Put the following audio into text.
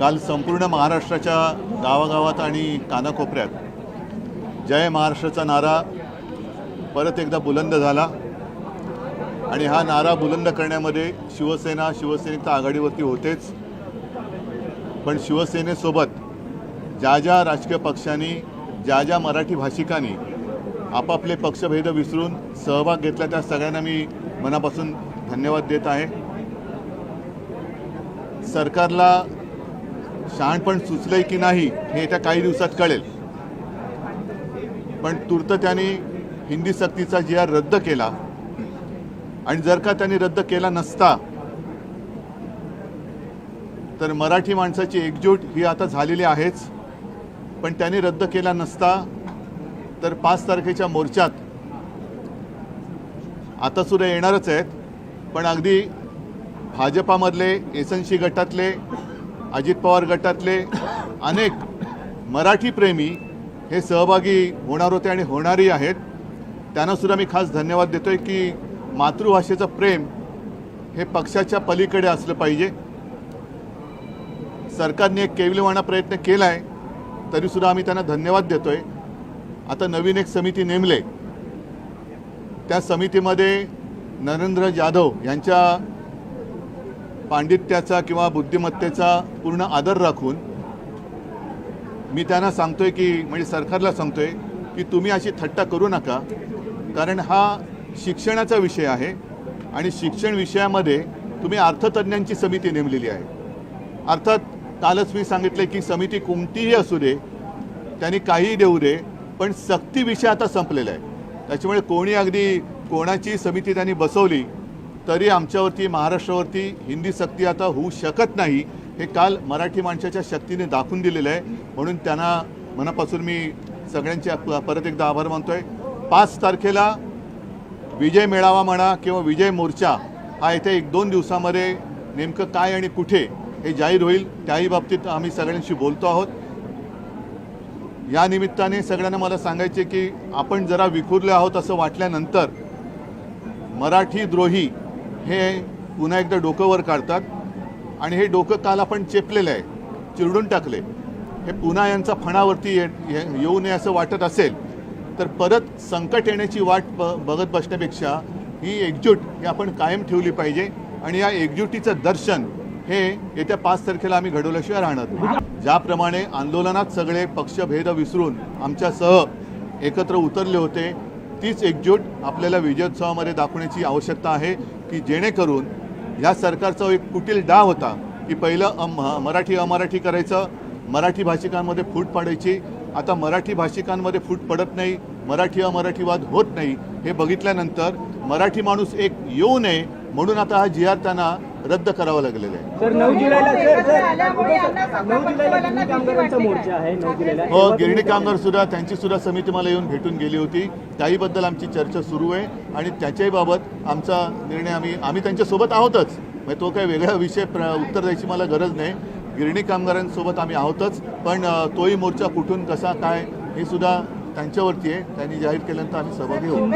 काल संपूर्ण महाराष्ट्राच्या गावागावात आणि कानाकोपऱ्यात जय महाराष्ट्राचा नारा परत एकदा बुलंद झाला. आणि हा नारा बुलंद करण्यामध्ये शिवसेना शिवसैनिक तर आघाडीवरती होतेच. पण शिवसेनेसोबत ज्या ज्या राजकीय पक्षांनी ज्या ज्या मराठी भाषिकांनी आपापले पक्षभेद विसरून सहभाग घेतला त्या सगळ्यांना मी मनापासून धन्यवाद देत आहे. सरकारला शहाणपण सुचलंय की नाही हे येत्या काही दिवसात कळेल. पण तूर्त त्यांनी हिंदी सक्तीचा जी आर रद्द केला. आणि जर का त्यांनी रद्द केला नसता तर मराठी माणसाची एकजूट ही आता झालेली आहेच. पण त्यांनी रद्द केला नसता तर पाच तारखेच्या मोर्चात आता सुद्धा येणारच आहेत. पण अगदी भाजपामधले एस एन सी गटातले अजित पवार गटातले अनेक मराठी प्रेमी हे सहभागी होणार होते आणि होणारही आहेत. त्यांनासुद्धा मी खास धन्यवाद देतोय की मातृभाषेचं प्रेम हे पक्षाच्या पलीकडे असलं पाहिजे. सरकारने एक केविलवाणा प्रयत्न केला आहे तरीसुद्धा आम्ही त्यांना धन्यवाद देतोय. आता नवीन एक समिती नेमले. त्या समितीमध्ये नरेंद्र जाधव यांच्या पांडित्याचा किंवा बुद्धिमत्तेचा पूर्ण आदर राखून मी त्यांना सांगतोय की म्हणजे सरकारला सांगतोय की तुम्ही अशी थट्टा करू नका. कारण हा शिक्षणाचा विषय आहे आणि शिक्षण विषयामध्ये तुम्ही अर्थतज्ञांची समिती नेमलेली आहे. अर्थात कालच मी सांगितले की समिती कोणतीही असू दे त्यांनी काहीही देऊ दे पण सक्ती विषय आता संपलेला आहे. त्याच्यामुळे कोणी अगदी कोणाची समिती त्यांनी बसवली तरी आमच्यावरती महाराष्ट्रावरती हिंदी सक्ती आता होऊ शकत नाही हे काल मराठी माणसाच्या शक्तीने दाखवून दिलेलं आहे. म्हणून त्यांना मनापासून मी सगळ्यांचे परत एकदा आभार मानतो आहे पाच तारखेला विजय मेळावा म्हणा किंवा विजय मोर्चा हा येत्या एक दोन दिवसामध्ये नेमकं काय आणि कुठे हे जाहीर होईल त्याही बाबतीत आम्ही सगळ्यांशी बोलतो आहोत. या निमित्ताने सगळ्यांना मला सांगायचे की आपण जरा विखुरले आहोत असं वाटल्यानंतर मराठी द्रोही हे पुन्हा एकदा डोकं वर काढतात आणि हे डोकं काल आपण चेपलेलं आहे चिरडून टाकले. हे पुन्हा यांचा फणावरती ये येऊ नये असं वाटत असेल तर परत संकट येण्याची वाट ब बघत बसण्यापेक्षा ही एकजूट ही आपण कायम ठेवली पाहिजे आणि या एकजुटीचं दर्शन हे येत्या पाच तारखेला आम्ही घडवल्याशिवाय राहणार ज्याप्रमाणे आंदोलनात सगळे पक्षभेद विसरून आमच्यासह एकत्र उतरले होते तीच एकजूट आपल्याला विजयोत्सवामध्ये दाखवण्याची आवश्यकता आहे. की जेणेकरून ह्या सरकारचा एक कुटील डाव होता की पहिलं अम मराठी अमराठी करायचं मराठी भाषिकांमध्ये फूट पाडायची. आता मराठी भाषिकांमध्ये फूट पडत नाही मराठी अमराठीवाद होत नाही हे बघितल्यानंतर मराठी माणूस एक येऊ नये म्हणून आता हा जी त्यांना रद्द करावा लागलेला आहे. सर नऊ जुलैला सर सर नऊ जुलैला गिरणी कामगारांचा मोर्चा आहे नऊ जुलैला. हो गिरणी कामगार सुद्धा त्यांची सुद्धा समिती मला येऊन भेटून गेली होती. त्याहीबद्दल आमची चर्चा सुरू आहे आणि त्याच्याही बाबत आमचा निर्णय आम्ही आम्ही त्यांच्यासोबत आहोतच. म्हणजे तो काही वेगळा विषय प्र उत्तर द्यायची मला गरज नाही. गिरणी कामगारांसोबत आम्ही आहोतच. पण अ, तोही मोर्चा कुठून कसा काय हे सुद्धा त्यांच्यावरती आहे. त्यांनी जाहीर केल्यानंतर आम्ही सहभागी होऊ